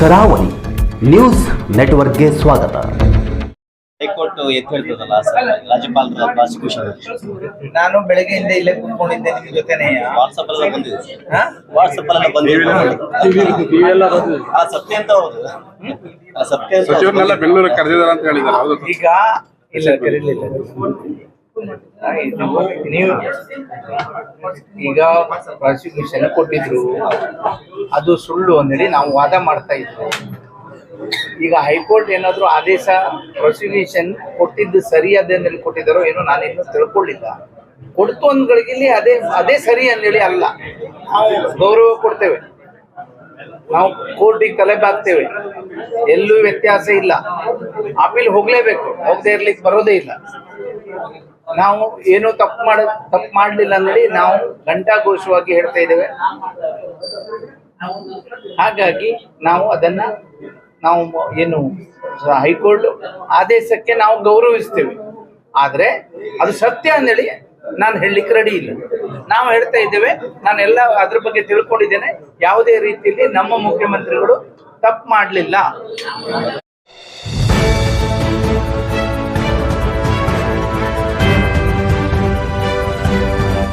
ಕರಾವಳಿ ನ್ಯೂಸ್ ನೆಟ್ವರ್ಕ್ಗೆ ಸ್ವಾಗತ. ಹೈಕೋರ್ಟ್ ಎತ್ತು ಹೇಳ್ತದಲ್ಲ ಸರ್ ರಾಜ್ಯಪಾಲರ ಪ್ರಾಸಿಕ್ಯೂಷನ್. ನಾನು ಬೆಳಗ್ಗೆಯಿಂದ ಇಲ್ಲೇ ಕೂತ್ಕೊಂಡಿದ್ದೆ ನಿಮ್ ಜೊತೆನೆ. ವಾಟ್ಸಪ್ ಎಲ್ಲ ಬಂದಿದೆ ವಾಟ್ಸಪ್ ಎಲ್ಲ ಬಂದಿದೆ. ಆ ಸತ್ಯ ಅಂತ ಹೌದು ಆ ಸತ್ಯ ಬೆಂಗಳೂರು ಕರೆದಿದ್ದಾರೆ ಅಂತ ಹೇಳಿದ್ದಾರೆ. ಈಗ ಇಲ್ಲ ಕರೀಲಿಲ್ಲ. ನೀವು ಈಗ ಪ್ರಾಸಿಕ್ಯೂಷನ್ ಕೊಟ್ಟಿದ್ರು, ಅದು ಸುಳ್ಳು ಅಂದೇಳಿ ನಾವು ವಾದ ಮಾಡ್ತಾ ಇದ್ವಿ. ಈಗ ಹೈಕೋರ್ಟ್ ಏನಾದ್ರು ಆದೇಶ ಪ್ರಾಸಿಕ್ಯೂಷನ್ ಕೊಟ್ಟಿದ್ದು ಸರಿ ಅದೇಂದೇಳಿ ಕೊಟ್ಟಿದ್ದಾರೋ ಏನೋ ಇನ್ನು ತಿಳ್ಕೊಳ್ಳಿಲ್ಲ. ಕೊಡ್ತು ಅಂದ್ಗಳಿಗೆ ಅದೇ ಅದೇ ಸರಿ ಅಂದೇಳಿ ಅಲ್ಲ. ನಾವು ಗೌರವ ಕೊಡ್ತೇವೆ. ನಾವು ಕೋರ್ಟಿಗೆ ತಲೆ ಬಾಗ್ತೇವೆ. ಎಲ್ಲೂ ವ್ಯತ್ಯಾಸ ಇಲ್ಲ. ಅಪೀಲ್ ಹೋಗ್ಲೇಬೇಕು. ಹೋಗದೆ ಇರ್ಲಿಕ್ಕೆ ಬರೋದೇ ಇಲ್ಲ. ನಾವು ಏನು ತಪ್ಪು ಮಾಡ, ತಪ್ಪು ಮಾಡಲಿಲ್ಲ ಅಂದೇಳಿ ನಾವು ಘಂಟಾಘೋಷವಾಗಿ ಹೇಳ್ತಾ ಇದ್ದೇವೆ. ಹಾಗಾಗಿ ನಾವು ಅದನ್ನ, ನಾವು ಏನು ಹೈಕೋರ್ಟ್ ಆದೇಶಕ್ಕೆ ನಾವು ಗೌರವಿಸ್ತೇವೆ. ಆದ್ರೆ ಅದು ಸತ್ಯ ಅಂದೇಳಿ ನಾನು ಹೇಳಲಿಕ್ಕೆ ರೆಡಿ ಇಲ್ಲ. ನಾವು ಹೇಳ್ತಾ ಇದ್ದೇವೆ ನಾನೆಲ್ಲ ಅದ್ರ ಬಗ್ಗೆ ತಿಳ್ಕೊಂಡಿದ್ದೇನೆ. ಯಾವುದೇ ರೀತಿಯಲ್ಲಿ ನಮ್ಮ ಮುಖ್ಯಮಂತ್ರಿಗಳು ತಪ್ಪು ಮಾಡಲಿಲ್ಲ.